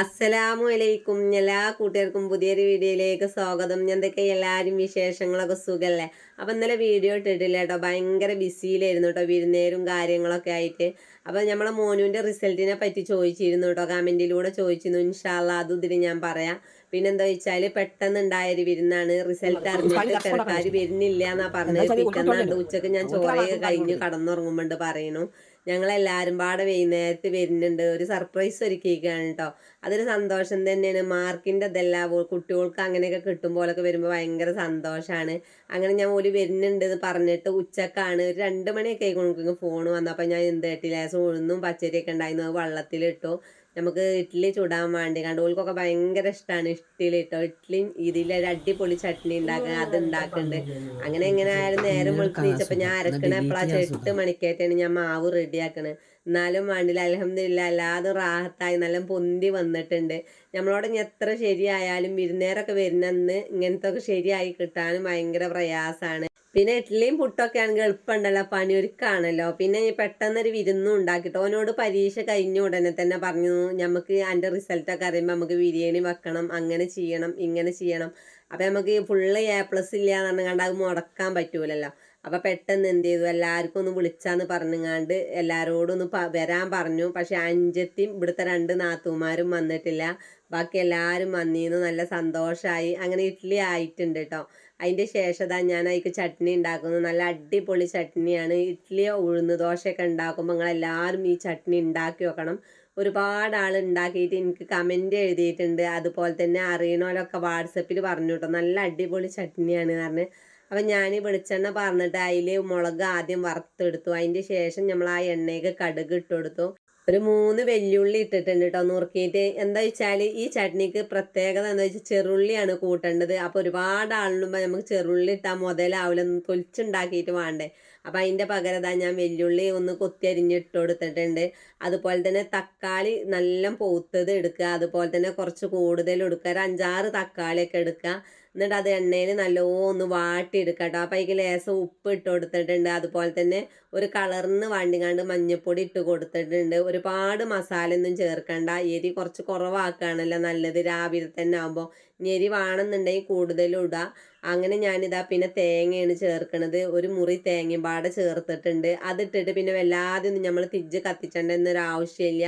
അസ്സലാമു അലൈക്കും എല്ലാ കൂട്ടുകാർക്കും പുതിയൊരു വീഡിയോയിലേക്ക് സ്വാഗതം. എന്തൊക്കെ എല്ലാവരും വിശേഷങ്ങളൊക്കെ സുഖമല്ലേ അപ്പം ഇന്നലെ വീഡിയോ ഇട്ടിട്ടില്ല കേട്ടോ. ഭയങ്കര ബിസിയിലായിരുന്നു കേട്ടോ. വിരുന്നേരും കാര്യങ്ങളൊക്കെ ആയിട്ട്. അപ്പം നമ്മളെ മോനുവിന്റെ റിസൾട്ടിനെ പറ്റി ചോദിച്ചിരുന്നു കേട്ടോ. കമന്റിലൂടെ ചോദിച്ചിരുന്നു. ഇൻഷാല്ല അത് ഇതിന് ഞാൻ പറയാം. പിന്നെന്താ വെച്ചാൽ പെട്ടെന്ന് ഉണ്ടായൊരു വിരുന്നാണ്. റിസൾട്ട് അറിഞ്ഞിട്ട് തിരക്കാർ വരുന്നില്ല എന്നാ പറഞ്ഞത് പിറ്റന്നാണ്ട് ഉച്ചയ്ക്ക് ഞാൻ ചോറയൊക്കെ കഴിഞ്ഞ് കടന്നുറങ്ങുമ്പോണ്ട് പറയണു ഞങ്ങളെല്ലാവരും പാടെ വൈകുന്നേരത്ത് വരുന്നുണ്ട്. ഒരു സർപ്രൈസ് ഒരുക്കിയിരിക്കുകയാണ് കേട്ടോ. അതൊരു സന്തോഷം തന്നെയാണ്. മാർക്കിന്റെ ഇതല്ല കുട്ടികൾക്ക് അങ്ങനെയൊക്കെ കിട്ടും പോലൊക്കെ വരുമ്പോൾ ഭയങ്കര സന്തോഷമാണ് അങ്ങനെ ഞാൻ ഒരു വരുന്നുണ്ട് എന്ന് പറഞ്ഞിട്ട് ഉച്ചക്കാണ്. ഒരു രണ്ട് മണിയൊക്കെ ആയിക്കോണ്ടിരിക്കുന്നു ഫോൺ വന്നപ്പോൾ ഞാൻ എന്ത് കേട്ടില്ല ഉഴുന്നും പച്ചരിയൊക്കെ ഉണ്ടായിരുന്നു. അത് വെള്ളത്തിലിട്ടു. നമുക്ക് ഇഡ്ഡലി ചൂടാൻ വേണ്ടി കണ്ട് ഓൾക്കൊക്കെ ഭയങ്കര ഇഷ്ടമാണ് ഇഡ്ഡലി കേട്ടോ ഇഡ്ഡലിയും ഇതിൽ ഒരു അടിപൊളി ചട്നി ഉണ്ടാക്കുക അത് ഉണ്ടാക്കുന്നുണ്ട് അങ്ങനെ എങ്ങനെ ആയാലും നേരം വെളുപ്പിച്ചപ്പോൾ ഞാൻ അരക്കണ എപ്പോഴാ എട്ട് മണിക്കേറ്റാണ് ഞാൻ മാവ് റെഡിയാക്കണത് എന്നാലും വേണ്ടില്ല അലഹമില്ല അല്ലാതെ റാഹത്തായി നല്ല പൊന്തി വന്നിട്ടുണ്ട്. നമ്മളോട് ഇനി എത്ര ശരിയായാലും വിരുന്നേരൊക്കെ വരുന്നെന്ന് ഇങ്ങനത്തെ ഒക്കെ ശരിയായി കിട്ടാനും ഭയങ്കര പ്രയാസമാണ് പിന്നെ ഇഡ്ഡലിയും പുട്ടൊക്കെ ആണെങ്കിൽ എളുപ്പമുണ്ടല്ലോ പണിയൊരുക്കാണല്ലോ പിന്നെ പെട്ടെന്നൊരു വിരുന്നും ഉണ്ടാക്കിട്ടോ അവനോട് പരീക്ഷ കഴിഞ്ഞ ഉടനെ തന്നെ പറഞ്ഞു നമുക്ക് അതിന്റെ റിസൾട്ടൊക്കെ അറിയുമ്പോൾ നമുക്ക് ബിരിയാണി വെക്കണം അങ്ങനെ ചെയ്യണം ഇങ്ങനെ ചെയ്യണം. അപ്പം നമുക്ക് ഫുള്ള് എ പ്ലസ് ഇല്ല എന്ന് പറഞ്ഞാൽ അത് മുടക്കാൻ പറ്റൂലല്ലോ. അപ്പം പെട്ടെന്ന് എന്ത് ചെയ്തു? എല്ലാവർക്കും ഒന്ന് വിളിച്ചാന്ന് പറഞ്ഞുങ്ങാണ്ട് എല്ലാവരോടും ഒന്ന് വരാൻ പറഞ്ഞു. പക്ഷെ അഞ്ചത്തിയും ഇവിടുത്തെ രണ്ട് നാത്തുമാരും വന്നിട്ടില്ല. ബാക്കി എല്ലാവരും വന്നീന്ന് നല്ല സന്തോഷമായി അങ്ങനെ ഇഡ്ഡലി ആയിട്ടുണ്ട് കേട്ടോ അതിന്റെ ശേഷം ഞാൻ അതിക്ക് ചട്നി ഉണ്ടാക്കുന്നു. നല്ല അടിപൊളി ചട്നിയാണ്. ഇഡ്ഡലിയോ ഉഴുന്ന് ദോശയൊക്കെ ഉണ്ടാക്കുമ്പോൾ നിങ്ങൾ എല്ലാവരും ഈ ചട്നി ഉണ്ടാക്കി വെക്കണം. ഒരുപാട് ആൾ ഉണ്ടാക്കിയിട്ട് എനിക്ക് കമന്റ് എഴുതിയിട്ടുണ്ട്. അതുപോലെ തന്നെ അറിയണോലൊക്കെ വാട്സപ്പിൽ പറഞ്ഞു കേട്ടോ. നല്ല അടിപൊളി ചട്നിയാണ് പറഞ്ഞ്. അപ്പം ഞാൻ വെളിച്ചെണ്ണ പറഞ്ഞിട്ട് അതിൽ മുളക് ആദ്യം വറുത്തെടുത്തു. അതിന്റെ ശേഷം നമ്മൾ ആ എണ്ണയ്ക്ക് കടുക് ഇട്ട് കൊടുത്തു. ഒരു മൂന്ന് വെല്ലുള്ളി ഇട്ടിട്ടുണ്ട് കേട്ടോ നുറുക്കിയിട്ട് എന്താ വെച്ചാൽ ഈ ചട്നിക്ക് പ്രത്യേകത എന്താ വെച്ചാൽ ചെറുള്ളിയാണ് കൂട്ടേണ്ടത്. അപ്പോൾ ഒരുപാട് ആളുമ്പോൾ നമുക്ക് ചെറുള്ളി ഇട്ടാൽ മുതലാവില്ല തൊലിച്ചുണ്ടാക്കിയിട്ട് വേണ്ടേ. അപ്പോൾ അതിന്റെ പകരം ഞാൻ വെല്ലുള്ളി ഒന്ന് കൊത്തിയരിഞ്ഞിട്ട് കൊടുത്തിട്ടുണ്ട്. അതുപോലെ തന്നെ തക്കാളി നല്ല പൂത്തത് എടുക്കുക. അതുപോലെ തന്നെ കുറച്ച് കൂടുതൽ എടുക്കുക. ഒരു അഞ്ചാറ് തക്കാളിയൊക്കെ എടുക്കുക. എന്നിട്ട് അത് എണ്ണയിൽ നല്ലോന്ന് വാട്ടി വാട്ടിയെടുക്കുക കേട്ടോ അപ്പോൾ അതിലേക്ക് ലേസം ഉപ്പ് ഇട്ട് കൊടുത്തിട്ടുണ്ട്. അതുപോലെ തന്നെ ഒരു കളറിന് വാണ്ടിങ്ങാണ്ട് മഞ്ഞൾപ്പൊടി ഇട്ട് കൊടുത്തിട്ടുണ്ട്. ഒരുപാട് മസാല ഒന്നും ചേർക്കണ്ട. എരി കുറച്ച് കുറവാക്കുകയാണല്ലോ നല്ലത്. രാവിലെ തന്നെ ആകുമ്പോൾ ഇനി എരി വേണമെന്നുണ്ടെങ്കിൽ കൂടുതലും ഇടുക അങ്ങനെ ഞാനിതാ പിന്നെ തേങ്ങയാണ് ചേർക്കണത്. ഒരു മുറി തേങ്ങയും പാടെ ചേർത്തിട്ടുണ്ട്. അതിട്ടിട്ട് പിന്നെ വല്ലാതെ ഒന്നും നമ്മൾ തിജ്ജ് കത്തിച്ചേണ്ട എന്നൊരു ആവശ്യമില്ല.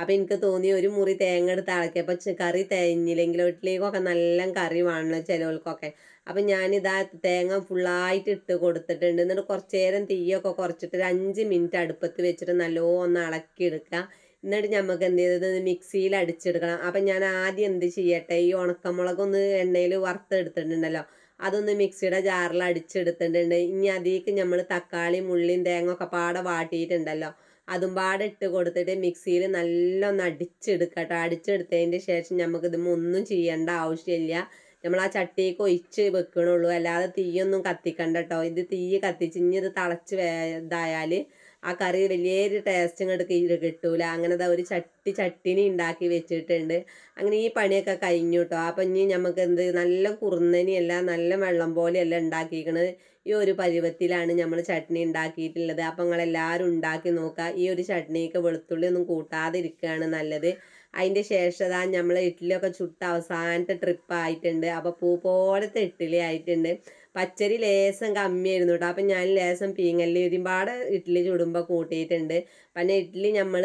അപ്പം എനിക്ക് തോന്നി ഒരു മുറി തേങ്ങ എടുത്ത് അളക്കിയപ്പോൾ കറി തേഞ്ഞില്ലെങ്കിൽ വീട്ടിലേക്കൊക്കെ നല്ല കറി വേണമല്ലോ ചിലവർക്കൊക്കെ അപ്പം ഞാനിതാ തേങ്ങ ഫുള്ളായിട്ട് ഇട്ട് കൊടുത്തിട്ടുണ്ട്. എന്നിട്ട് കുറച്ച് നേരം തീയൊക്കെ കുറച്ചിട്ട് ഒരു അഞ്ച് മിനിറ്റ് അടുപ്പത്ത് വെച്ചിട്ട് നല്ലോണം ഇളക്കി എടുക്കുക എന്നിട്ട് നമുക്ക് എന്ത് ചെയ്തത് മിക്സിയിൽ അടിച്ചെടുക്കണം. അപ്പം ഞാൻ ആദ്യം എന്ത് ചെയ്യട്ടെ? ഈ ഉണക്കമുളക് ഒന്ന് എണ്ണയിൽ വറുത്തെടുത്തിട്ടുണ്ടല്ലോ. അതൊന്ന് മിക്സിയുടെ ജാറിൽ അടിച്ചെടുത്തിട്ടുണ്ട്. ഇനി അതിലേക്ക് നമ്മൾ തക്കാളി ഉള്ളിയും തേങ്ങ ഒക്കെ പാടെ വാട്ടിയിട്ടുണ്ടല്ലോ. അതും പാടെ ഇട്ട് കൊടുത്തിട്ട് മിക്സിയിൽ നല്ലൊന്ന് അടിച്ചെടുക്കട്ടോ. അടിച്ചെടുത്തതിന്റെ ശേഷം നമുക്ക് ഇതുമ്പോൾ ഒന്നും ചെയ്യേണ്ട ആവശ്യമില്ല. നമ്മൾ ആ ചട്ടിക്ക് ഒഴിച്ച് വെക്കണുള്ളൂ. അല്ലാതെ തീയൊന്നും കത്തിക്കണ്ട കേട്ടോ ഇത് തീ കത്തിച്ച് ഇനി ഇത് തിളച്ച് ഇതായാൽ ആ കറി വലിയൊരു ടേസ്റ്റ് ഇങ്ങോട്ട് കിട്ടൂല. അങ്ങനത്തെ ഒരു ചട്ടി ചട്ടിനി ഉണ്ടാക്കി വെച്ചിട്ടുണ്ട്. അങ്ങനെ ഈ പണിയൊക്കെ കഴിഞ്ഞു കേട്ടോ അപ്പം ഇനി നമുക്ക് എന്ത് നല്ല കുറുന്നനിയല്ല നല്ല വെള്ളം പോലെയല്ല ഉണ്ടാക്കിയിരിക്കണത് ഈ ഒരു പരുവത്തിലാണ് നമ്മൾ ചട്നി ഉണ്ടാക്കിയിട്ടുള്ളത് അപ്പം നിങ്ങളെല്ലാവരും ഉണ്ടാക്കി നോക്കുക ഈ ഒരു ചട്നിക്ക് വെളുത്തുള്ളി ഒന്നും കൂട്ടാതിരിക്കുകയാണ് നല്ലത്. അതിന്റെ ശേഷം നമ്മൾ ഇഡ്ഡലിയൊക്കെ ചുട്ട അവസാനത്തെ ട്രിപ്പ് ആയിട്ടുണ്ട്. അപ്പോൾ പൂ പോലത്തെ ഇഡ്ഡലി ആയിട്ടുണ്ട്. പച്ചരി ലേസം കമ്മിയായിരുന്നു കേട്ടോ അപ്പം ഞാൻ ലേസം പീങ്ങല്ലി ഒരുപാട് ഇഡ്ഡലി ചുടുമ്പോൾ കൂട്ടിയിട്ടുണ്ട്. പിന്നെ ഇഡ്ഡലി നമ്മൾ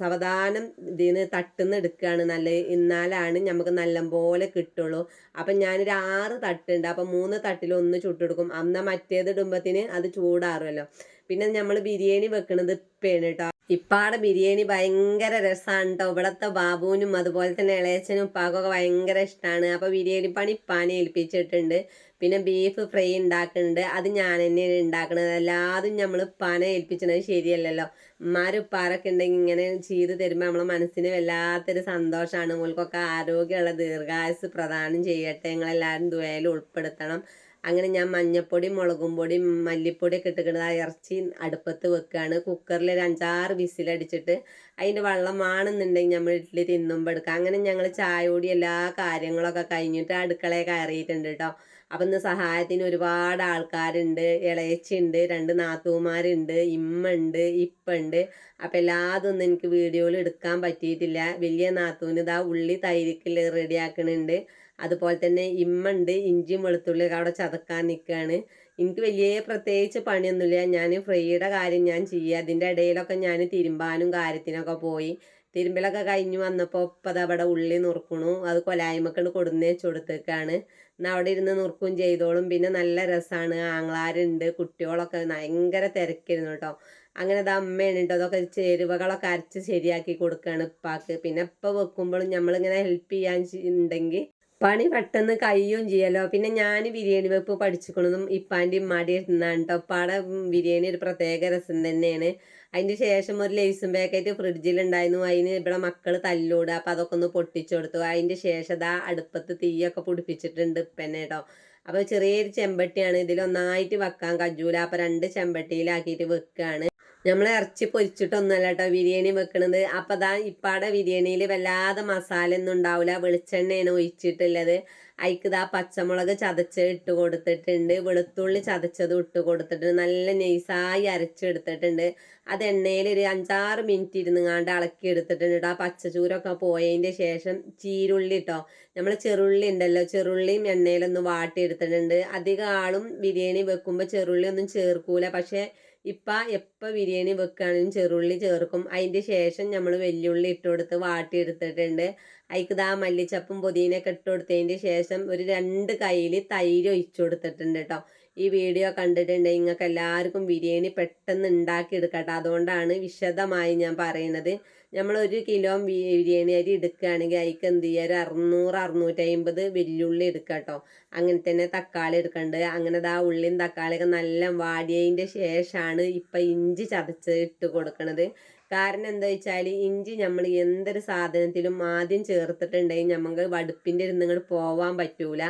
സാവധാനം ഇതിന് തട്ടുന്ന എടുക്കുകയാണ് നല്ല എന്നാലാണ് നമുക്ക് നല്ലപോലെ കിട്ടുള്ളൂ. അപ്പം ഞാനൊരു ആറ് തട്ടുണ്ട്. അപ്പം മൂന്ന് തട്ടിൽ ഒന്ന് ചുട്ടെടുക്കും. അന്ന മറ്റേത് ഇടുമ്പത്തിന് അത് ചൂടാറുമല്ലോ പിന്നെ നമ്മൾ ബിരിയാണി വെക്കുന്നത് ഇപ്പേണ് കേട്ടോ ഇപ്പാടെ ബിരിയാണി ഭയങ്കര രസമാണ് കേട്ടോ ഇവിടുത്തെ ബാബുവിനും അതുപോലെ തന്നെ ഇളയച്ചനും ഉപ്പാക്കൊക്കെ ഭയങ്കര ഇഷ്ടമാണ് അപ്പോൾ ബിരിയാണി പണി ഇപ്പാനെ ഏൽപ്പിച്ചിട്ടുണ്ട്. പിന്നെ ബീഫ് ഫ്രൈ ഉണ്ടാക്കുന്നുണ്ട് അത് ഞാൻ തന്നെയാണ് ഉണ്ടാക്കുന്നത് എല്ലാതും നമ്മൾ പന ഏൽപ്പിച്ചത് ശരിയല്ലല്ലോ. ഉമ്മാരുപ്പാരൊക്കെ ഉണ്ടെങ്കിൽ ഇങ്ങനെ ചെയ്ത് തരുമ്പോൾ നമ്മളെ മനസ്സിന് വല്ലാത്തൊരു സന്തോഷമാണ് ഓൾക്കൊക്കെ ആരോഗ്യമുള്ള ദീർഘായുസ് പ്രദാനം ചെയ്യട്ടെ. നിങ്ങളെല്ലാവരും ദുവേലും ഉൾപ്പെടുത്തണം. അങ്ങനെ ഞാൻ മഞ്ഞപ്പൊടി മുളകും പൊടി മല്ലിപ്പൊടി ഒക്കെ ഇട്ടിട്ട് ആ ഇറച്ചി അടുപ്പത്ത് വെക്കുകയാണ് കുക്കറിൽ ഒരു അഞ്ചാറ് വിസിലടിച്ചിട്ട് അതിന്റെ വെള്ളം ആണെന്നുണ്ടെങ്കിൽ നമ്മൾ ഇഡ്ഡലി തിന്നുമ്പോൾ എടുക്കുക അങ്ങനെ ഞങ്ങൾ ചായ എല്ലാ കാര്യങ്ങളൊക്കെ കഴിഞ്ഞിട്ട് അടുക്കളയെ കയറിയിട്ടുണ്ട് കേട്ടോ അപ്പം ഇന്ന് സഹായത്തിന് ഒരുപാട് ആൾക്കാരുണ്ട്. ഇളയച്ചുണ്ട് രണ്ട് നാത്തൂമാരുണ്ട് ഇമ്മ ഉണ്ട് ഇപ്പ ഉണ്ട് അപ്പം എല്ലാതൊന്നും എനിക്ക് വീഡിയോയിൽ എടുക്കാൻ പറ്റിയിട്ടില്ല. വലിയ നാത്തൂന് ഇതാ ഉള്ളി തൈരിക്കൽ റെഡിയാക്കണുണ്ട്. അതുപോലെ തന്നെ ഇമ്മ ഉണ്ട് ഇഞ്ചിയും വെളുത്തുള്ളിയൊക്കെ അവിടെ ചതക്കാൻ നിൽക്കുകയാണ് എനിക്ക് വലിയ പ്രത്യേകിച്ച് പണിയൊന്നുമില്ല. ഞാൻ ഫ്രീയുടെ കാര്യം ഞാൻ ചെയ്യുക. അതിന്റെ ഇടയിലൊക്കെ ഞാൻ തിരുമ്പാനും കാര്യത്തിനൊക്കെ പോയി. തിരുമ്പലൊക്കെ കഴിഞ്ഞ് വന്നപ്പോൾ ഇപ്പം അവിടെ ഉള്ളി നുറുക്കണു. അത് കൊലായ്മക്കണ്ട് കൊടുന്നേച്ച് കൊടുത്തേക്കാണ്. എന്നാൽ അവിടെ ഇരുന്ന് നുറുക്കും ചെയ്തോളും. പിന്നെ നല്ല രസമാണ് ആങ്ങളാരുണ്ട് കുട്ടികളൊക്കെ ഭയങ്കര തിരക്കിരുന്നു കേട്ടോ. അങ്ങനെ അത് അമ്മയാണ് കേട്ടോ അതൊക്കെ ചേരുവകളൊക്കെ അരച്ച് ശരിയാക്കി കൊടുക്കുകയാണ് ഇപ്പാക്ക്. പിന്നെ ഇപ്പം വെക്കുമ്പോഴും നമ്മളിങ്ങനെ ഹെൽപ്പ് ചെയ്യാൻ ഉണ്ടെങ്കിൽ പണി പെട്ടെന്ന് കഴിയുകയും ചെയ്യാലോ പിന്നെ ഞാൻ ബിരിയാണി വെപ്പ് പഠിച്ചിക്കണതും ഇപ്പാന്റെ ഇമ്മാടി ഇരുന്നാണ് കേട്ടോ ഉപ്പാടെ ബിരിയാണി ഒരു പ്രത്യേക രസം തന്നെയാണ്. അതിന്റെ ശേഷം ഒരു ലേസും പാക്കറ്റ് ഫ്രിഡ്ജിലുണ്ടായിരുന്നു. അതിന് ഇവിടെ മക്കൾ തല്ലൂടുക അപ്പം അതൊക്കെ ഒന്ന് പൊട്ടിച്ചു കൊടുത്തു. അതിന്റെ ശേഷം അതാ അടുപ്പത്ത് തീയൊക്കെ പിടിപ്പിച്ചിട്ടുണ്ട് ഇപ്പന്നെ കേട്ടോ അപ്പോൾ ചെറിയൊരു ചെമ്പട്ടിയാണ് ഇതിലൊന്നായിട്ട് വെക്കാൻ കജൂല. അപ്പോൾ രണ്ട് ചെമ്പട്ടിയിലാക്കിയിട്ട് വെക്കുകയാണ് നമ്മൾ ഇറച്ചി പൊരിച്ചിട്ടൊന്നുമല്ല കേട്ടോ ബിരിയാണി വെക്കണത്. അപ്പം അതാ ഇപ്പാടെ ബിരിയാണിയിൽ വല്ലാതെ മസാല ഒന്നും ഉണ്ടാവില്ല വെളിച്ചെണ്ണയാണ് ഒഴിച്ചിട്ടുള്ളത്. അതിക്ക് ഇതാ പച്ചമുളക് ചതച്ച് ഇട്ട് കൊടുത്തിട്ടുണ്ട്. വെളുത്തുള്ളി ചതച്ചത് ഇട്ട് കൊടുത്തിട്ടുണ്ട്. നല്ല നെയ്സായി അരച്ചെടുത്തിട്ടുണ്ട്. അത് എണ്ണയിൽ ഒരു അഞ്ചാറ് മിനിറ്റ് ഇരുന്നുങ്ങാണ്ട് ഇളക്കി എടുത്തിട്ടുണ്ട് ആ പച്ചച്ചൂരൊക്കെ പോയതിന്റെ ശേഷം ചീരുള്ളി ഇട്ടോ. നമ്മൾ ചെറുള്ളി ഉണ്ടല്ലോ. ചെറുള്ളിയും എണ്ണയിലൊന്ന് വാട്ടി എടുത്തിട്ടുണ്ട് അധികം ആളും ബിരിയാണി വെക്കുമ്പോൾ ചെറുള്ളി ഒന്നും ചേർക്കൂല. പക്ഷേ ഇപ്പം എപ്പോൾ ബിരിയാണി വെക്കുകയാണെങ്കിലും ചെറുള്ളി ചേർക്കും. അതിന്റെ ശേഷം നമ്മൾ വെല്ലുള്ളി ഇട്ട് കൊടുത്ത് വാട്ടിയെടുത്തിട്ടുണ്ട്. അതിക്ക് ദാ മല്ലിച്ചപ്പും പുതിനൊക്കെ ഇട്ട് കൊടുത്തതിന്റെ ശേഷം ഒരു രണ്ട് കയ്യിൽ തൈര് ഒഴിച്ചു കൊടുത്തിട്ടുണ്ട് കേട്ടോ ഈ വീഡിയോ കണ്ടിട്ടുണ്ട് നിങ്ങൾക്ക് എല്ലാവർക്കും ബിരിയാണി പെട്ടെന്ന് ഉണ്ടാക്കി ഉണ്ടാക്കിയെടുക്കട്ടെ. അതുകൊണ്ടാണ് വിശദമായി ഞാൻ പറയുന്നത് നമ്മൾ ഒരു കിലോ ബിരിയാണി അരി എടുക്കുകയാണെങ്കിൽ അതിക്ക് എന്ത് ചെയ്യുക? ഒരു അറുന്നൂറ് അറുന്നൂറ്റമ്പത് വെല്ലുള്ളി എടുക്കുക കേട്ടോ. അങ്ങനെ തന്നെ തക്കാളി എടുക്കണ്ട്. അങ്ങനെ ആ ഉള്ളിയും തക്കാളിയൊക്കെ നല്ല വാടിയതിന്റെ ശേഷമാണ് ഇപ്പം ഇഞ്ചി ചതച്ച് ഇട്ട് കൊടുക്കണത്. കാരണം എന്താ വെച്ചാൽ ഇഞ്ചി നമ്മൾ എന്തൊരു സാധനത്തിലും ആദ്യം ചേർത്തിട്ടുണ്ടെങ്കിൽ നമുക്ക് വടുപ്പിന്റെ ഇരുന്ന് പോവാൻ പറ്റൂല.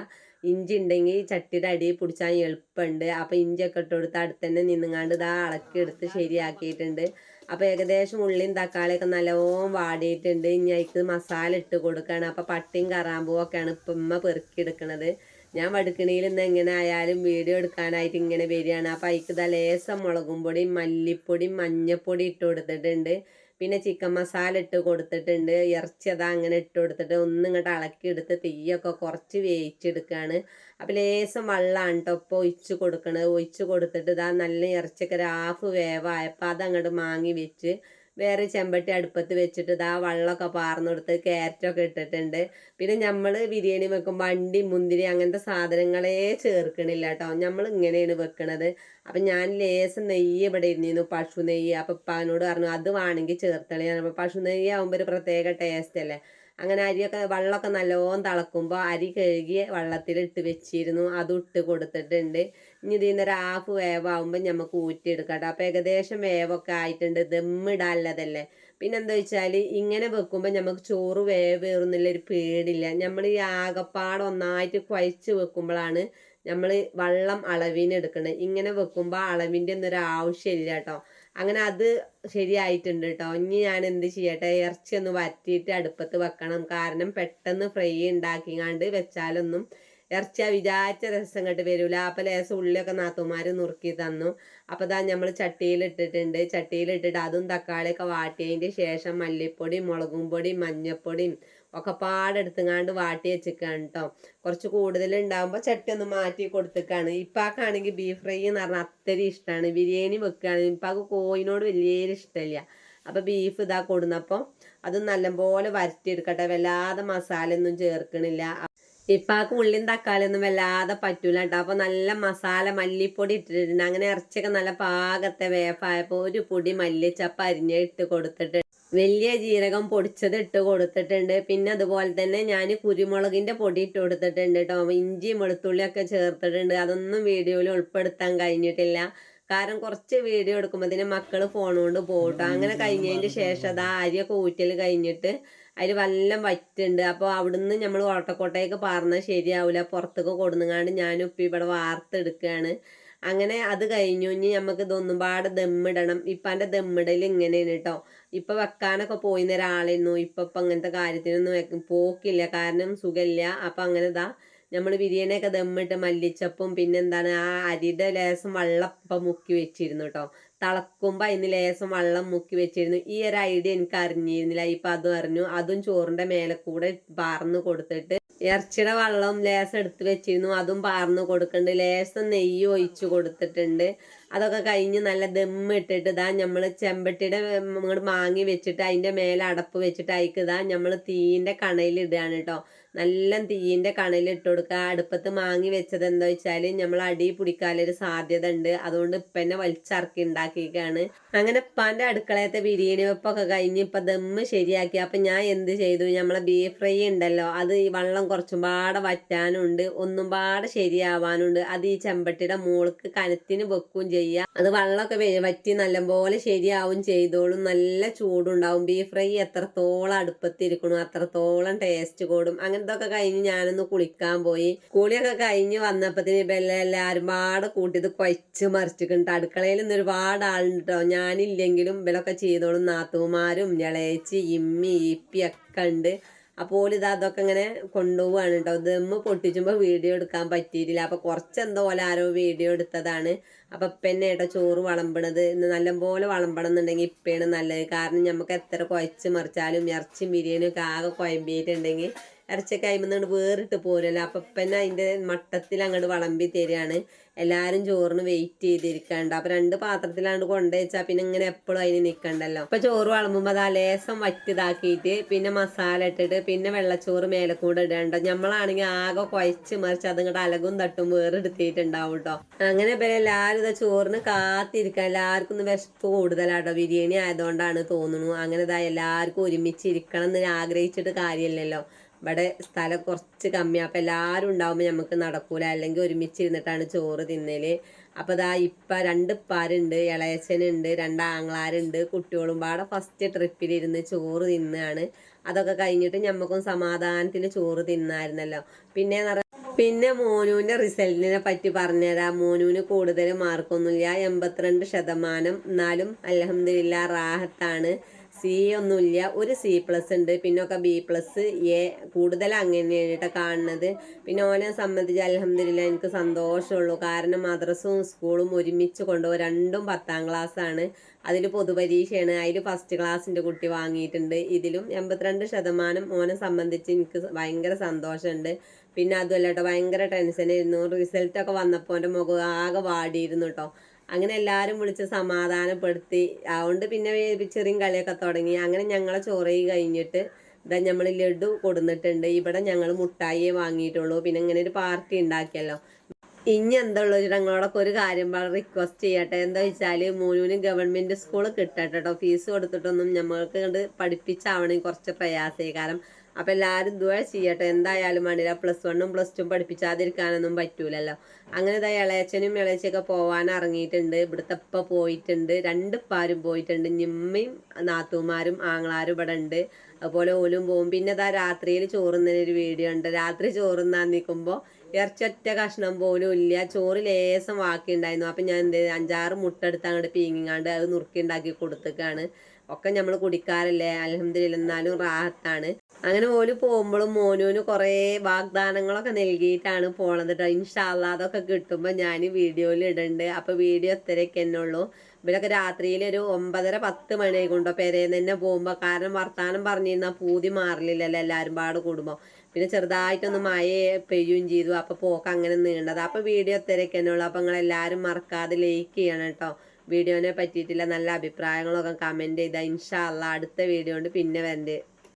ഇഞ്ചി ഉണ്ടെങ്കിൽ ചട്ടിയുടെ അടിയിൽ പിടിച്ചാൽ എളുപ്പമുണ്ട്. അപ്പോൾ ഇഞ്ചിയൊക്കെ ഇട്ട് കൊടുത്ത് അടുത്ത് തന്നെ നിന്നുങ്ങാണ്ട് ഇതാ അളക്കി എടുത്ത് ശരിയാക്കിയിട്ടുണ്ട്. അപ്പോൾ ഏകദേശം ഉള്ളിയും തക്കാളിയൊക്കെ നല്ലോണം വാടിയിട്ടുണ്ട്. ഇനി അതിക്ക് മസാല ഇട്ട് കൊടുക്കുകയാണ് അപ്പോൾ പട്ടിയും കറാമ്പും ഒക്കെയാണ് ഇപ്പം ഉമ്മ പെറുക്കിയെടുക്കണത് ഞാൻ വടുക്കണിയിൽ നിന്ന് എങ്ങനെ ആയാലും വീഡിയോ എടുക്കാനായിട്ട് ഇങ്ങനെ വരികയാണ്. അപ്പോൾ അതിക്ക് ഇതാ ലേസം മുളകും പൊടി മല്ലിപ്പൊടി മഞ്ഞപ്പൊടി ഇട്ട് കൊടുത്തിട്ടുണ്ട്. പിന്നെ ചിക്കൻ മസാല ഇട്ട് കൊടുത്തിട്ടുണ്ട്. ഇറച്ചി അതാ അങ്ങനെ ഇട്ട് കൊടുത്തിട്ട് ഒന്നും ഇങ്ങോട്ട് ഇളക്കി എടുത്ത് തീയൊക്കെ കുറച്ച് വേവിച്ചെടുക്കുകയാണ് അപ്പോൾ ലേസം വെള്ളമാണ് കേട്ടോ ഇപ്പോൾ ഒഴിച്ച് കൊടുക്കണത്. ഒഴിച്ച് കൊടുത്തിട്ട് ഇതാ നല്ല ഇറച്ചിയൊക്കെ ഒരു ഹാഫ് വേവായപ്പോൾ അതങ്ങോട്ട് മാങ്ങി വെച്ച് വേറെ ചെമ്പട്ടി അടുപ്പത്ത് വെച്ചിട്ട് ഇതാ വെള്ളമൊക്കെ പാർന്നെടുത്ത് ക്യാരറ്റൊക്കെ ഇട്ടിട്ടുണ്ട്. പിന്നെ നമ്മൾ ബിരിയാണി വെക്കുമ്പോൾ അണ്ടി മുന്തിരി അങ്ങനത്തെ സാധനങ്ങളേ ചേർക്കണില്ല കേട്ടോ നമ്മൾ ഇങ്ങനെയാണ് വെക്കണത്. അപ്പം ഞാൻ ലേശം നെയ്യ് ഇവിടെ ഇരുന്നിരുന്നു പശു നെയ്യ്. അപ്പം ഉപ്പാനോട് പറഞ്ഞു അത് വേണമെങ്കിൽ ചേർത്തളി അപ്പോൾ പശു നെയ്യ് ആകുമ്പോൾ ഒരു പ്രത്യേക ടേസ്റ്റ് അല്ലേ? അങ്ങനെ അരിയൊക്കെ വെള്ളമൊക്കെ നല്ലോണം തിളക്കുമ്പോൾ അരി കഴുകി വെള്ളത്തിലിട്ട് വെച്ചിരുന്നു. അതും ഇട്ട് കൊടുത്തിട്ടുണ്ട്. ഇനി വേവ് ഒരു ഹാഫ് നമുക്ക് ഊറ്റിയെടുക്കാം അപ്പോൾ ഏകദേശം വേവൊക്കെ ആയിട്ടുണ്ട്. ദമ്മിടാനുള്ളതല്ലേ പിന്നെന്താ വെച്ചാൽ ഇങ്ങനെ വെക്കുമ്പോൾ നമുക്ക് ചോറ് വേവേറുന്നില്ല ഒരു പേടില്ല നമ്മൾ ഈ ആകപ്പാട് ഒന്നായിട്ട് കുഴച്ച് വെക്കുമ്പോഴാണ് നമ്മൾ വെള്ളം അളവിന് എടുക്കുന്നത് ഇങ്ങനെ വെക്കുമ്പോൾ അളവിന്റെ ഒന്നും ഒരു ആവശ്യമില്ല കേട്ടോ അങ്ങനെ അത് ശരിയായിട്ടുണ്ട് കേട്ടോ ഇനി ഞാൻ എന്ത് ചെയ്യട്ടെ? ഇറച്ചി ഒന്ന് വരട്ടിയിട്ട് അടുപ്പത്ത് വെക്കണം. കാരണം പെട്ടെന്ന് ഫ്രൈ ഉണ്ടാക്കിങ്ങാണ്ട് വെച്ചാലൊന്നും ഇറച്ചി വിചാരിച്ച രസം കണ്ട് വരൂല. അപ്പം ലേസം ഉള്ളിയൊക്കെ നാത്തുമാർ നുറുക്കി തന്നു. അപ്പോൾ ഇതാ നമ്മൾ ചട്ടിയിലിട്ടിട്ടുണ്ട്. ചട്ടിയിലിട്ടിട്ട് അതും തക്കാളിയൊക്കെ വാട്ടിയതിന്റെ ശേഷം മല്ലിപ്പൊടി മുളകും പൊടി മഞ്ഞപ്പൊടിയും ഒക്കെ പാടെടുത്തുങ്ങാണ്ട് വാട്ടി വെച്ചിക്കാണ് കേട്ടോ കുറച്ച് കൂടുതൽ ഉണ്ടാകുമ്പോൾ ചട്ടി ഒന്ന് മാറ്റി കൊടുത്തേക്കാണ്. ഇപ്പാക്കാണെങ്കിൽ ബീഫ് ഫ്രൈ എന്ന് പറഞ്ഞാൽ അത്രയും ഇഷ്ടമാണ് ബിരിയാണി വെക്കുകയാണെങ്കിൽ ഇപ്പാക്ക് കോയിനോട് വലിയൊരു ഇഷ്ടമില്ല അപ്പോൾ ബീഫ് ഇതാ കൊടുന്നപ്പോൾ അത് നല്ലപോലെ വരട്ടിയെടുക്കട്ടെ. വല്ലാതെ മസാല ഒന്നും ചേർക്കണില്ല. ഇപ്പാക്ക് ഉള്ളിയും തക്കാളിയൊന്നും വല്ലാതെ പറ്റൂല കേട്ടോ അപ്പോൾ നല്ല മസാല മല്ലിപ്പൊടി ഇട്ടിട്ടുണ്ട്. അങ്ങനെ ഇറച്ചിയൊക്കെ നല്ല പാകത്തെ വേഫായപ്പോൾ ഒരു പൊടി മല്ലിച്ചപ്പ് അരിഞ്ഞിട്ട് കൊടുത്തിട്ട് വലിയ ജീരകം പൊടിച്ചത് ഇട്ട് കൊടുത്തിട്ടുണ്ട്. പിന്നെ അതുപോലെ തന്നെ ഞാൻ കുരുമുളകിന്റെ പൊടി ഇട്ട് കൊടുത്തിട്ടുണ്ട് കേട്ടോ ഇഞ്ചിയും വെളുത്തുള്ളിയൊക്കെ ചേർത്തിട്ടുണ്ട്. അതൊന്നും വീഡിയോയിൽ ഉൾപ്പെടുത്താൻ കഴിഞ്ഞിട്ടില്ല. കാരണം കുറച്ച് വീഡിയോ എടുക്കുമ്പോൾ മക്കൾ ഫോൺ കൊണ്ട് പോകട്ടോ അങ്ങനെ കഴിഞ്ഞതിന്റെ ശേഷം അത് ആര്യ ഊറ്റൽ കഴിഞ്ഞിട്ട് അതിൽ വല്ലം വറ്റുണ്ട് അപ്പോൾ അവിടുന്ന് നമ്മൾ ഓട്ടക്കോട്ടയൊക്കെ പറഞ്ഞാൽ ശരിയാവില്ല പുറത്തൊക്കെ കൊടുങ്ങാണ്ട് ഞാനും ഇപ്പം ഇവിടെ വാർത്തെടുക്കുകയാണ് അങ്ങനെ അത് കഴിഞ്ഞു. ഇനി നമുക്ക് ഇതൊന്നും പാടെ ദമ്മിടണം. ഇപ്പം എന്റെ ദമ്മിടൽ ഇങ്ങനെയാണ് കേട്ടോ ഇപ്പം വെക്കാനൊക്കെ പോയിന്ന ഒരാളായിരുന്നു ഇപ്പം ഇപ്പം അങ്ങനത്തെ കാര്യത്തിനൊന്നും പോക്കില്ല. കാരണം സുഖമില്ല അപ്പം അങ്ങനെ ഇതാ നമ്മൾ ബിരിയാണിയൊക്കെ ദമ്മിട്ട് മല്ലിച്ചപ്പും പിന്നെന്താണ് ആ അരിയുടെ ലേസം വെള്ളം ഇപ്പം മുക്കി വെച്ചിരുന്നു കേട്ടോ തിളക്കുമ്പോൾ അതിന് ലേശം വെള്ളം മുക്കി വെച്ചിരുന്നു. ഈ ഒരു ഐഡിയ എനിക്ക് അറിഞ്ഞിരുന്നില്ല. ഇപ്പം അതും അറിഞ്ഞു. അതും ചോറിന്റെ മേലെ കൂടെ പാർന്ന് കൊടുത്തിട്ട് ഇറച്ചിയുടെ വെള്ളം ലേശം എടുത്ത് വെച്ചിരുന്നു. അതും പാർന്ന് കൊടുക്കുന്നുണ്ട് ലേശം നെയ്യ് ഒഴിച്ചു കൊടുത്തിട്ടുണ്ട്. അതൊക്കെ കഴിഞ്ഞ് നല്ല ദമ്മ് ഇട്ടിട്ട് ഇതാ നമ്മൾ ചെമ്പട്ടിയുടെ ഇങ്ങോട്ട് മാങ്ങി വെച്ചിട്ട് അതിന്റെ മേലെ അടപ്പ് വെച്ചിട്ട് അതിക്ക് ഇതാ നമ്മൾ തീന്റെ കണയിൽ ഇടുകയാണ് കേട്ടോ നല്ല തീയിന്റെ കണയിൽ ഇട്ട് കൊടുക്കുക അടുപ്പത്ത് മാങ്ങി വെച്ചത് എന്താ വെച്ചാൽ നമ്മൾ അടി പിടിക്കാനൊരു സാധ്യത ഉണ്ട് അതുകൊണ്ട് ഇപ്പം എന്നെ വലിച്ചിറക്കി ഉണ്ടാക്കിയിരിക്കുകയാണ് അങ്ങനെ ഇപ്പാന്റെ അടുക്കളയത്തെ ബിരിയാണി വെപ്പൊക്കെ കഴിഞ്ഞ് ഇപ്പം ദമ്മ് ശരിയാക്കി. അപ്പം ഞാൻ എന്ത് ചെയ്തു? നമ്മളെ ബീഫ് ഫ്രൈ ഉണ്ടല്ലോ അത് ഈ വെള്ളം കുറച്ചും പാടെ വറ്റാനുണ്ട്. ഒന്നും പാടെ ശരിയാവാനുണ്ട്. അത് ഈ ചെമ്പട്ടിയുടെ മോൾക്ക് കനത്തിന് വെക്കുകയും ചെയ്യുക. അത് വെള്ളമൊക്കെ വറ്റി നല്ലപോലെ ശരിയാവും ചെയ്തോളും. നല്ല ചൂടുണ്ടാവും. ബീഫ് ഫ്രൈ എത്രത്തോളം അടുപ്പത്തിരിക്കണു അത്രത്തോളം ടേസ്റ്റ് കൂടും. അങ്ങനത്തെ കഴിഞ്ഞ് ഞാനൊന്ന് കുളിക്കാൻ പോയി. കുളിയൊക്കെ കഴിഞ്ഞ് വന്നപ്പത്തിന് ഇപ്പം എല്ലാവരും പാടെ കൂട്ടിയത് കൊച്ചു മറിച്ചിട്ടുണ്ട് അടുക്കളയിൽ നിന്ന് ഒരുപാട് ആളുണ്ട് കേട്ടോ ഞാനില്ലെങ്കിലും ഇവരൊക്കെ ചെയ്തോളും. നാത്തുമാരും ഇളയച്ചി ഇമ്മി ഇപ്പി ഒക്കെ ഉണ്ട് അപ്പോൾ ഇത് അതൊക്കെ ഇങ്ങനെ കൊണ്ടുപോവാണ് കേട്ടോ ദമ്മ് പൊട്ടിച്ചുമ്പോൾ വീഡിയോ എടുക്കാൻ പറ്റിയിട്ടില്ല. അപ്പോൾ കുറച്ച് എന്തോ പോലെ ആരോ വീഡിയോ എടുത്തതാണ്. അപ്പം ഇപ്പം കേട്ടോ ചോറ് വളമ്പണത്. ഇന്ന് നല്ലപോലെ വളമ്പണം എന്നുണ്ടെങ്കിൽ ഇപ്പയാണ് നല്ലത്. കാരണം നമുക്ക് എത്ര കുഴച്ച് മറിച്ചാലും ഇറച്ചി ബിരിയാണിയൊക്കെ ആകെ കുഴമ്പിയിട്ടുണ്ടെങ്കിൽ ഇറച്ചിയൊക്കെ അയിമെന്നുകൊണ്ട് വേറിട്ട് പോരല്ലോ. അപ്പം പിന്നെ അതിന്റെ മട്ടത്തിൽ അങ്ങോട്ട് വളമ്പി തരികയാണ്. എല്ലാവരും ചോറിന് വെയിറ്റ് ചെയ്തിരിക്കണ്ട. അപ്പം രണ്ട് പാത്രത്തിലാണ്ട് കൊണ്ടുവച്ചാൽ പിന്നെ ഇങ്ങനെ എപ്പോഴും അതിന് നിൽക്കണ്ടല്ലോ അപ്പം ചോറ് വളമ്പുമ്പോൾ അത് അലേസം വറ്റിതാക്കിയിട്ട് പിന്നെ മസാല ഇട്ടിട്ട് പിന്നെ വെള്ളച്ചോറ് മേലെ കൂടെ ഇടണ്ട. നമ്മളാണെങ്കിൽ ആകെ കുഴച്ച് മറിച്ച് അതിങ്ങോട്ട് അലകും തട്ടും വേറെടുത്തിട്ടുണ്ടാവും കേട്ടോ അങ്ങനെ ഇപ്പം എല്ലാവരും ഇതാ ചോറിന് കാത്തിരിക്കാൻ എല്ലാവർക്കും ഒന്ന് വിശപ്പ് കൂടുതലാട്ടോ. ബിരിയാണി ആയതുകൊണ്ടാണ് തോന്നുന്നു അങ്ങനെ ഇതാ എല്ലാവർക്കും ഒരുമിച്ച് ഇരിക്കണം എന്ന് ആഗ്രഹിച്ചിട്ട് കാര്യമില്ലല്ലോ ഇവിടെ സ്ഥലം കുറച്ച് കമ്മിയാണ് അപ്പം എല്ലാവരും ഉണ്ടാകുമ്പോൾ നമുക്ക് നടക്കൂല. അല്ലെങ്കിൽ ഒരുമിച്ച് ഇരുന്നിട്ടാണ് ചോറ് തിന്നൽ. അപ്പോൾ ഇതാ ഇപ്പം രണ്ട് ഇപ്പാരുണ്ട് ഇളയച്ചനുണ്ട് രണ്ട് ആങ്ങളാരുണ്ട് കുട്ടികളും. പാടെ ഫസ്റ്റ് ട്രിപ്പിലിരുന്ന് ചോറ് തിന്നാണ്. അതൊക്കെ കഴിഞ്ഞിട്ട് ഞമ്മക്കും സമാധാനത്തിൽ ചോറ് തിന്നായിരുന്നല്ലോ. പിന്നെ പിന്നെ മോനുവിന്റെ റിസൾട്ടിനെ പറ്റി പറഞ്ഞുതരാം മോനുവിന് കൂടുതൽ മാർക്കൊന്നുമില്ല എൺപത്തിരണ്ട് ശതമാനം. എന്നാലും അലഹമില്ല റാഹത്താണ്. സി ഒന്നുമില്ല. ഒരു സി പ്ലസ് ഉണ്ട്. പിന്നെ ഒക്കെ ബി പ്ലസ് എ കൂടുതൽ അങ്ങനെയാണ് കേട്ടോ കാണുന്നത്. പിന്നെ ഓനെ സംബന്ധിച്ച് അലഹമില്ല എനിക്ക് സന്തോഷമുള്ളൂ. കാരണം മദ്രസും സ്കൂളും ഒരുമിച്ച് കൊണ്ടുപോകും രണ്ടും പത്താം ക്ലാസ്സാണ് അതിൽ പൊതുപരീക്ഷയാണ്. അതിൽ ഫസ്റ്റ് ക്ലാസ്സിന്റെ കുട്ടി വാങ്ങിയിട്ടുണ്ട്. ഇതിലും എൺപത്തിരണ്ട് ശതമാനം ഓനെ സംബന്ധിച്ച് എനിക്ക് ഭയങ്കര സന്തോഷമുണ്ട്. പിന്നെ അതുമല്ല ഭയങ്കര ടെൻഷനായിരുന്നു റിസൾട്ടൊക്കെ വന്നപ്പോൾ എന്റെ മുഖം ആകെ വാടിയിരുന്നു കേട്ടോ. അങ്ങനെ എല്ലാവരും വിളിച്ച് സമാധാനപ്പെടുത്തി. അതുകൊണ്ട് പിന്നെ ചെറിയും കളിയൊക്കെ തുടങ്ങി. അങ്ങനെ ഞങ്ങളെ ചോറ് കഴിഞ്ഞിട്ട് ഇതാ നമ്മൾ ലഡു കൊടുന്നിട്ടുണ്ട്. ഇവിടെ ഞങ്ങൾ മുട്ടായിയെ വാങ്ങിയിട്ടുള്ളൂ. പിന്നെ ഇങ്ങനെ ഒരു പാർട്ടി ഉണ്ടാക്കിയല്ലോ. ഇനി എന്തുള്ള ഞങ്ങളോടൊക്കെ ഒരു കാര്യം വളരെ റിക്വസ്റ്റ് ചെയ്യട്ടെ. എന്താ വെച്ചാൽ മൂന്നൂന് ഗവൺമെന്റ് സ്കൂൾ കിട്ടട്ടെ കേട്ടോ ഫീസ് കൊടുത്തിട്ടൊന്നും ഞമ്മൾക്ക് കണ്ട് പഠിപ്പിച്ചാവണമെങ്കിൽ കുറച്ച് പ്രയാസമായി കാരണം അപ്പം എല്ലാവരും ദുവാ ചെയ്യട്ടെ. എന്തായാലും വേണ്ടില്ല. പ്ലസ് വണ്ണും പ്ലസ് ടു പഠിപ്പിച്ചാതിരിക്കാനൊന്നും പറ്റൂലല്ലോ. അങ്ങനെ ഇതാ ഇളയച്ചനും ഇളയച്ചൊക്കെ പോവാൻ ഇറങ്ങിയിട്ടുണ്ട്. ഇവിടുത്തെ ഇപ്പം പോയിട്ടുണ്ട്. രണ്ട് പാരും പോയിട്ടുണ്ട്. നിമ്മയും നാത്തൂമാരും ആങ്ങളാരും ഇവിടെ ഉണ്ട്. അതുപോലെ ഓലും പോകും പിന്നെ ഇതാ രാത്രിയിൽ ചോറുന്നതിനൊരു വീഡിയോ ഉണ്ട്. രാത്രി ചോറുന്നാൻ നിൽക്കുമ്പോൾ ഇറച്ചൊറ്റ കഷ്ണം പോലും ഇല്ല. ചോറ് ലേസം വാക്കി ഉണ്ടായിരുന്നു അപ്പം ഞാൻ എന്ത്? അഞ്ചാറ് മുട്ട എടുത്ത് അങ്ങോട്ട് പീങ്ങിങ്ങാണ്ട് അത് നുറുക്കി ഉണ്ടാക്കി കൊടുത്തേക്കാണ്. ഒക്കെ നമ്മൾ കുടിക്കാറില്ലേ? അലഹമ്മദില്ല എന്നാലും റാഹത്താണ്. അങ്ങനെ ഓൽ പോകുമ്പോഴും മോനുവിന് കുറേ വാഗ്ദാനങ്ങളൊക്കെ നൽകിയിട്ടാണ് പോണത് കേട്ടോ ഇൻഷാല്ല അതൊക്കെ കിട്ടുമ്പോൾ ഞാൻ വീഡിയോയിൽ ഇടണ്ട്. അപ്പോൾ വീഡിയോ ഇത്രയൊക്കെ തന്നെ ഉള്ളൂ ഇവരൊക്കെ രാത്രിയിൽ ഒരു ഒമ്പതര പത്ത് മണി കൊണ്ടോ പെരേന്ന് തന്നെ പോകുമ്പോൾ കാരണം വർത്താനം പറഞ്ഞിരുന്നാൽ പൂതി മാറില്ലല്ലോ എല്ലാവരും പാട് കൂടുമ്പോൾ പിന്നെ ചെറുതായിട്ടൊന്ന് മഴ പെയ്യുകയും ചെയ്തു. അപ്പോൾ പോക്ക് അങ്ങനെ നീണ്ടത്. അപ്പോൾ വീഡിയോ ഇത്രയൊക്കെ തന്നെ ഉള്ളൂ അപ്പോൾ നിങ്ങളെല്ലാവരും മറക്കാതെ ലൈക്ക് ചെയ്യണം കേട്ടോ വീഡിയോനെ പറ്റിയിട്ടില്ല. നല്ല അഭിപ്രായങ്ങളൊക്കെ കമന്റ് ചെയ്താൽ ഇൻഷാ അല്ലാ അടുത്ത വീഡിയോ കൊണ്ട് പിന്നെ വരണ്ട്.